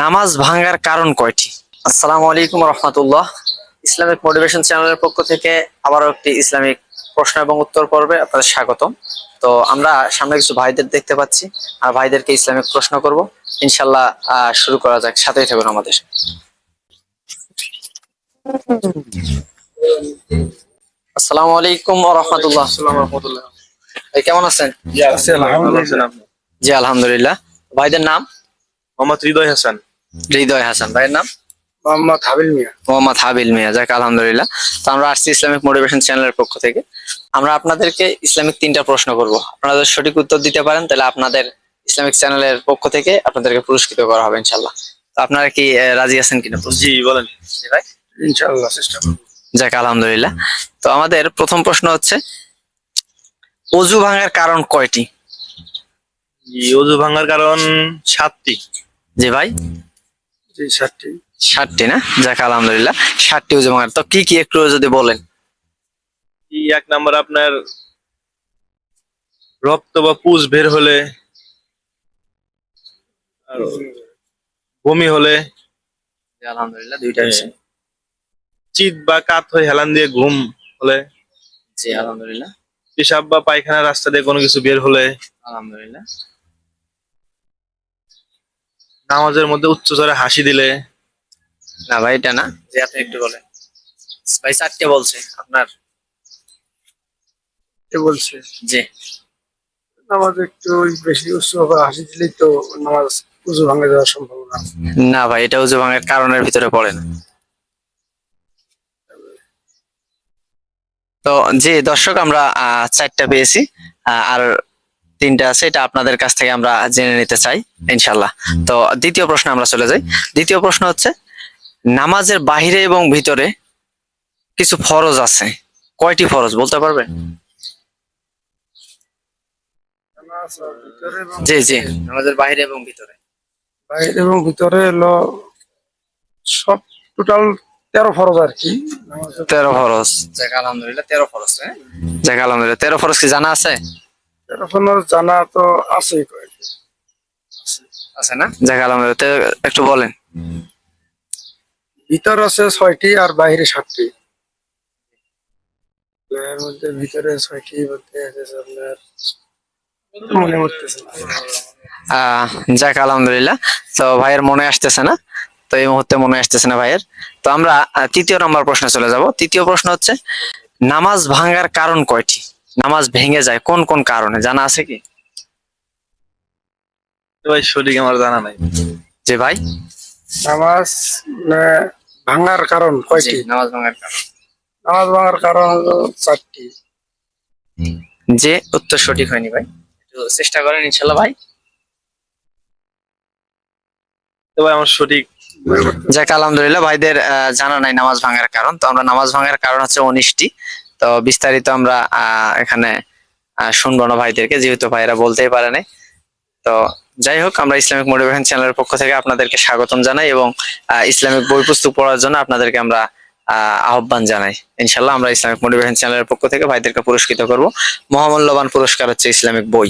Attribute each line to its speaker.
Speaker 1: নামাজ ভাঙার কারণ কয়টি? আসসালামু আলাইকুম রহমতুল্লাহ। ইসলামিক মোটিভেশন চ্যানেলের পক্ষ থেকে আবারও একটি ইসলামিক প্রশ্ন এবং উত্তর পর্বে আপনাদের স্বাগতম। তো আমরা সামনে কিছু ভাইদের দেখতে পাচ্ছি আর ভাইদেরকে ইসলামিক প্রশ্ন করব। ইনশাল্লাহ শুরু করা যাক। সাথেই থাকুন আমাদের। আসসালামু আলাইকুম রহমতুল্লাহ। ভাই কেমন আছেন? জি আলহামদুলিল্লাহ। ভাইদের নাম?
Speaker 2: মোহাম্মদ হৃদয় হাসান।
Speaker 1: হৃদয় হাসান ভাইয়ের নাম?
Speaker 2: মোহাম্মদ হাবিল মিয়া।
Speaker 1: মোহাম্মদ হাবিল মিয়া যাক আলহামদুলিল্লাহ। তো আমরা আসছি ইসলামিক মোটিভেশন চ্যানেলের পক্ষ থেকে। আমরা আপনাদেরকে ইসলামিক তিনটা প্রশ্ন করব। আপনারা যদি সঠিক উত্তর দিতে পারেন তাহলে আপনাদের ইসলামিক চ্যানেলের পক্ষ থেকে আপনাদেরকে পুরস্কৃত করা হবে ইনশাল্লাহ তো আপনারা কি আহ, রাজি আছেন কিনা
Speaker 2: জি বলেন।
Speaker 1: ভাই।
Speaker 2: ইনশাআল্লাহ চেষ্টা
Speaker 1: যাক আলহামদুলিল্লাহ। তো আমাদের প্রথম প্রশ্ন হচ্ছে অজু ভাঙার কারণ কয়টি?
Speaker 2: জি ওজু ভাঙার কারণ সাতটি।
Speaker 1: জি ভাই?
Speaker 2: জি সাতটি
Speaker 1: ষাটটি না? যাক আলহামদুলিল্লাহ ষাটটি ভাঙার তো কি কি একটু যদি বলেন।
Speaker 2: ই এক নাম্বার আপনার রক্ত বা পুজ বের হলে আর বমি হলে
Speaker 1: আলহামদুলিল্লাহ দুইটা
Speaker 2: চিত বা কাত হয়ে হেলান দিয়ে ঘুম হলে
Speaker 1: জি আলহামদুলিল্লাহ।
Speaker 2: পেশাব বা পায়খানা রাস্তা দিয়ে কোনো কিছু বের হলে
Speaker 1: আলহামদুলিল্লাহ।
Speaker 2: নামাজের মধ্যে উচ্চস্বরে হাসি দিলে?
Speaker 1: না ভাই এটা না। যে আপনি একটু বলেন। ভাই চারটে বলছে আপনার?
Speaker 3: কে বলছে।
Speaker 1: জি।
Speaker 3: নামাজ একটু বেশি উৎসব হাসি দিলেই তো নামাজ পুজো ভাঙে যাওয়ার সম্ভাবনা আছে।
Speaker 1: না ভাই এটা উজু ভাঙের কারণের ভিতরে পড়ে না। তো জি দর্শক আমরা আহ, চারটা পেয়েছি। আহ, আর তিনটা আছে এটা আপনাদের কাছ থেকে আমরা জেনে নিতে চাই ইনশাল্লাহ তো দ্বিতীয় প্রশ্ন আমরা চলে যাই। দ্বিতীয় প্রশ্ন হচ্ছে নামাজের বাহিরে এবং ভিতরে কিছু ফরজ আছে। কয়টি ফরজ বলতে পারবেন? জি জি। নামাজের বাহিরে এবং ভিতরে।
Speaker 3: বাইরে এবং ভিতরে হলো সব টোটাল তেরো ফরজ আর কি
Speaker 1: তেরো ফরজ। যাক আলহামদুলিল্লাহ তেরো ফরজ হ্যাঁ? যাক আলহামদুলিল্লাহ। তেরো ফরজ কি জানা আছে?
Speaker 3: জানা তো আছেই কয়েকটি
Speaker 1: আছে না? যাক আলহামদুলিল্লাহ তো একটু বলেন।
Speaker 3: ভিতর আছে ছয়টি আর বাইরে সাতটি। এর মধ্যে ভিতরে ছয়টি বলতে আছে আপনার মনে না।
Speaker 1: যাক আলহামদুলিল্লাহ। তো ভাইয়ের মনে আসতেছে না? তো এই মুহূর্তে মনে আসতেছে না ভাইয়ের। তো আমরা তৃতীয় নম্বর প্রশ্নে চলে যাব। তৃতীয় প্রশ্ন হচ্ছে নামাজ ভাঙার কারণ কয়টি? নামাজ ভেঙে যায় কোন কোন কারণে? জানা আছে কি?
Speaker 2: ভাই সঠিক আমার জানা নাই।
Speaker 1: যে ভাই।
Speaker 3: নামাজ ভাঙার কারণ কয়টি?
Speaker 1: নামাজ ভাঙার কারণ।
Speaker 3: নামাজ ভাঙার কারণ হলো চারটি।
Speaker 1: যে উত্তর সঠিক হয়নি ভাই। চেষ্টা করেন ইনশাল্লাহ ভাই।
Speaker 2: তো ভাই আমার সঠিক।
Speaker 1: যাক আলহামদুলিল্লাহ ভাইদের জানা নাই নামাজ ভাঙার কারণ। তো আমরা নামাজ ভাঙার কারণ হচ্ছে উনিশটি। তো বিস্তারিত আমরা এখানে শুনব না ভাইদেরকে যেহেতু ভাইরা বলতেই পারে নাই। তো যাই হোক আমরা ইসলামিক মোটিভেশন চ্যানেলের পক্ষ থেকে আপনাদেরকে স্বাগতম জানাই এবং ইসলামিক বই পুস্তক পড়ার জন্য আপনাদেরকে আমরা আহ, আহ্বান জানাই। ইনশাল্লাহ আমরা ইসলামিক মোটিভেশন চ্যানেলের পক্ষ থেকে ভাইদেরকে পুরস্কৃত করব। মহামূল্যবান পুরস্কার হচ্ছে ইসলামিক বই।